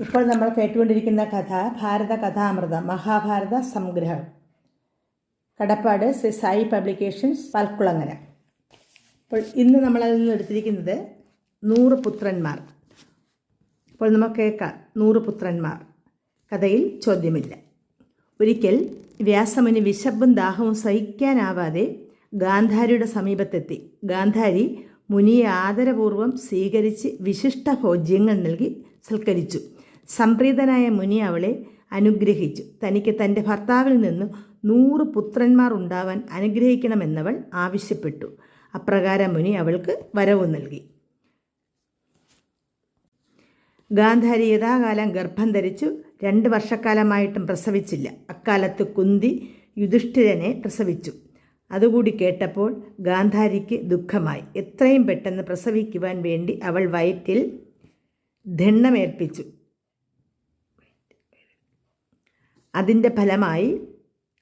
ഇപ്പോൾ നമ്മൾ കേട്ടുകൊണ്ടിരിക്കുന്ന കഥ ഭാരത കഥാമൃതം മഹാഭാരത സംഗ്രഹം. കടപ്പാട് ശ്രീ സായി പബ്ലിക്കേഷൻസ് പൽക്കുളങ്ങര. അപ്പോൾ ഇന്ന് നമ്മൾ അതിൽ നിന്ന് എടുത്തിരിക്കുന്നത് നൂറ് പുത്രന്മാർ. അപ്പോൾ നമുക്ക് കേൾക്കാം നൂറ് പുത്രന്മാർ. കഥയിൽ ചോദ്യമില്ല. ഒരിക്കൽ വ്യാസമുനി വിശപ്പും ദാഹവും സഹിക്കാനാവാതെ ഗാന്ധാരിയുടെ സമീപത്തെത്തി. ഗാന്ധാരി മുനിയെ ആദരപൂർവം സ്വീകരിച്ച് വിശിഷ്ട ഭോജ്യങ്ങൾ നൽകി സൽക്കരിച്ചു. സംപ്രീതനായ മുനി അവളെ അനുഗ്രഹിച്ചു. തനിക്ക് തന്റെ ഭർത്താവിൽ നിന്ന് നൂറ് പുത്രന്മാർ ഉണ്ടാവാൻ അനുഗ്രഹിക്കണമെന്നവൾ ആവശ്യപ്പെട്ടു. അപ്രകാരം മുനി അവൾക്ക് വരവ് നൽകി. ഗാന്ധാരി യഥാകാലം ഗർഭം ധരിച്ചു. രണ്ട് വർഷക്കാലമായിട്ടും പ്രസവിച്ചില്ല. അക്കാലത്ത് കുന്തി യുധിഷ്ഠിരനെ പ്രസവിച്ചു. അതുകൂടി കേട്ടപ്പോൾ ഗാന്ധാരിക്ക് ദുഃഖമായി. എത്രയും പെട്ടെന്ന് പ്രസവിക്കുവാൻ വേണ്ടി അവൾ വയറ്റിൽ ദണ്ഡമേൽപ്പിച്ചു അതിന്റെ ഫലമായി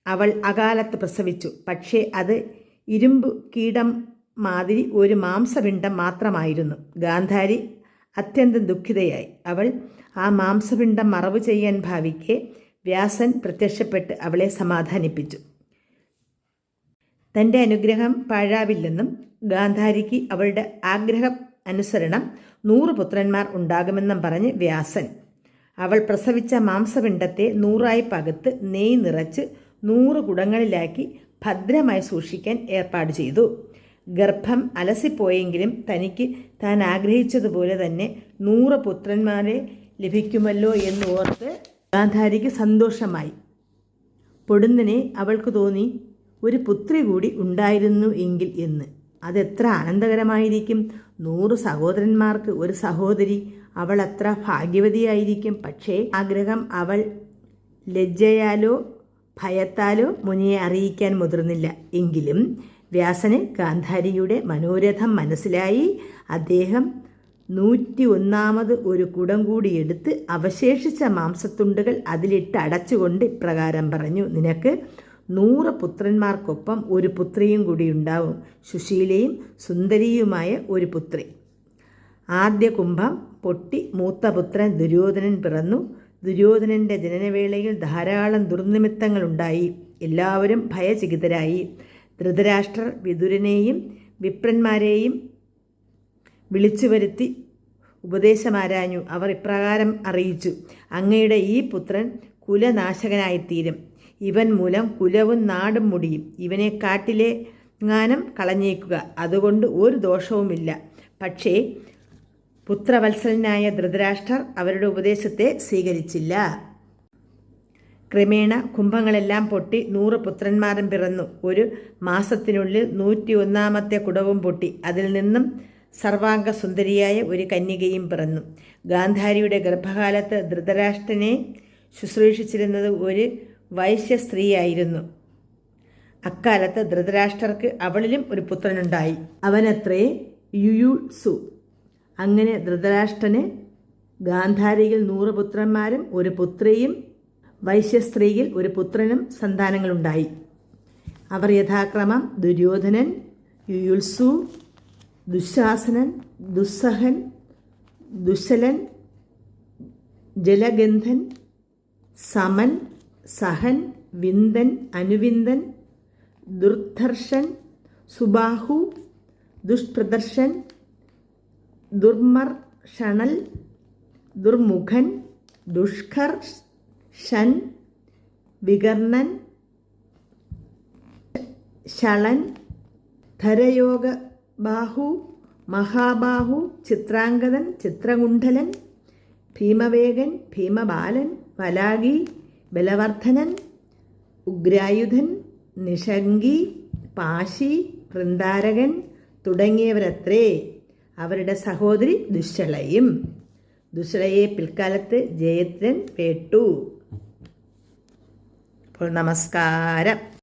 അവൾ അകാലത്ത് പ്രസവിച്ചു. പക്ഷേ അത് ഇരുമ്പ് കീടം മാതിരി ഒരു മാംസപിണ്ഡം മാത്രമായിരുന്നു. ഗാന്ധാരി അത്യന്തം ദുഃഖിതയായി. അവൾ ആ മാംസപിണ്ഡം മറവ് ചെയ്യാൻ ഭാവിക്കെ വ്യാസൻ പ്രത്യക്ഷപ്പെട്ട് അവളെ സമാധാനിപ്പിച്ചു. തന്റെ അനുഗ്രഹം പാഴാവില്ലെന്നും ഗാന്ധാരിക്ക് അവളുടെ ആഗ്രഹം അനുസരണം നൂറ് പുത്രന്മാർ ഉണ്ടാകുമെന്നും പറഞ്ഞ് വ്യാസൻ അവൾ പ്രസവിച്ച മാംസപിണ്ടത്തെ നൂറായി പകുത്ത് നെയ് നിറച്ച് നൂറ് കുടങ്ങളിലാക്കി ഭദ്രമായി സൂക്ഷിക്കാൻ ഏർപ്പാട് ചെയ്തു. ഗർഭം അലസിപ്പോയെങ്കിലും തനിക്ക് താൻ ആഗ്രഹിച്ചതുപോലെ തന്നെ നൂറ് പുത്രന്മാരെ ലഭിക്കുമല്ലോ എന്ന് ഓർത്ത് ഗാന്ധാരിക്ക് സന്തോഷമായി. പൊടുന്നനെ അവൾക്ക് തോന്നി ഒരു പുത്രി കൂടി ഉണ്ടായിരുന്നു എങ്കിൽ എന്ന്. അതെത്ര ആനന്ദകരമായിരിക്കും. നൂറ് സഹോദരന്മാർക്ക് ഒരു സഹോദരി അവൾ അത്ര ഭാഗ്യവതിയായിരിക്കും. പക്ഷേ ആഗ്രഹം അവൾ ലജ്ജയാലോ ഭയത്താലോ മുനിയെ അറിയിക്കാൻ മുതിർന്നില്ല. എങ്കിലും വ്യാസന് ഗാന്ധാരിയുടെ മനോരഥം മനസ്സിലായി. അദ്ദേഹം നൂറ്റി ഒന്നാമത് ഒരു കുടം കൂടി എടുത്ത് അവശേഷിച്ച മാംസത്തുണ്ടുകൾ അതിലിട്ട് അടച്ചുകൊണ്ട് ഇപ്രകാരം പറഞ്ഞു നിനക്ക് നൂറ് പുത്രന്മാർക്കൊപ്പം ഒരു പുത്രിയും കൂടി ഉണ്ടാവും. സുശീലയും സുന്ദരിയുമായ ഒരു പുത്രി. ആദ്യ കുംഭം പൊട്ടി മൂത്ത പുത്രൻ ദുര്യോധനൻ പിറന്നു. ദുര്യോധനന്റെ ജനനവേളയിൽ ധാരാളം ദുർനിമിത്തങ്ങളുണ്ടായി. എല്ലാവരും ഭയചകിതരായി. ധൃതരാഷ്ട്രർ വിതുരനെയും വിപ്രന്മാരെയും വിളിച്ചുവരുത്തി ഉപദേശമാരാഞ്ഞു. അവർ ഇപ്രകാരം അറിയിച്ചു. അങ്ങയുടെ ഈ പുത്രൻ കുലനാശകനായിത്തീരും. ഇവൻ മൂലം കുലവും നാടും മുടിയും. ഇവനെ കാട്ടിലെ ങ്ങാനം കളഞ്ഞേക്കുക. അതുകൊണ്ട് ഒരു ദോഷവുമില്ല. പക്ഷേ പുത്രവത്സലനായ ധൃതരാഷ്ട്രർ അവരുടെ ഉപദേശത്തെ സ്വീകരിച്ചില്ല. ക്രമേണ കുംഭങ്ങളെല്ലാം പൊട്ടി നൂറ് പുത്രന്മാരും പിറന്നു. ഒരു മാസത്തിനുള്ളിൽ നൂറ്റി ഒന്നാമത്തെ കുടവും പൊട്ടി. അതിൽ നിന്നും സർവാംഗ സുന്ദരിയായ ഒരു കന്യകയും പിറന്നു. ഗാന്ധാരിയുടെ ഗർഭകാലത്ത് ധൃതരാഷ്ട്രനെ ശുശ്രൂഷിച്ചിരുന്നത് ഒരു വൈശ്യ സ്ത്രീയായിരുന്നു. അക്കാലത്ത് ധൃതരാഷ്ട്രർക്ക് അവളിലും ഒരു പുത്രനുണ്ടായി. അവനത്രേ യുയുസു അങ്ങനെ ധൃതരാഷ്ട്രന് ഗാന്ധാരിയിൽ നൂറ് പുത്രന്മാരും ഒരു പുത്രിയും വൈശ്യസ്ത്രീയിൽ ഒരു പുത്രനും സന്താനങ്ങളുണ്ടായി. അവർ യഥാക്രമം ദുര്യോധനൻ യുയുത്സു ദുശാസനൻ ദുസ്സഹൻ ദുശലൻ ജലഗന്ധൻ സമൻ സഹൻ വിന്ദൻ അനുവിന്ദൻ ദുർധർഷൻ സുബാഹു ദുഷ്പ്രദർശൻ ദുർമർഷണൽ ദുർമുഖൻ ദുഷ്കർ ഷൻ വികർണൻ ശളൻ ധരയോഗ ബാഹു മഹാബാഹു ചിത്രാംഗതൻ ചിത്രകുണ്ഠലൻ ഭീമവേഗൻ ഭീമബാലൻ വലാഗി ബലവർദ്ധനൻ ഉഗ്രായുധൻ നിഷങ്കി പാശി വൃന്ദാരകൻ തുടങ്ങിയവരത്രേ. അവരുടെ സഹോദരി ദുശ്ശളയും ദുശ്ശളയെ പിൽക്കാലത്ത് ജയദ്രൻ പേട്ടു. അപ്പോൾ നമസ്കാരം.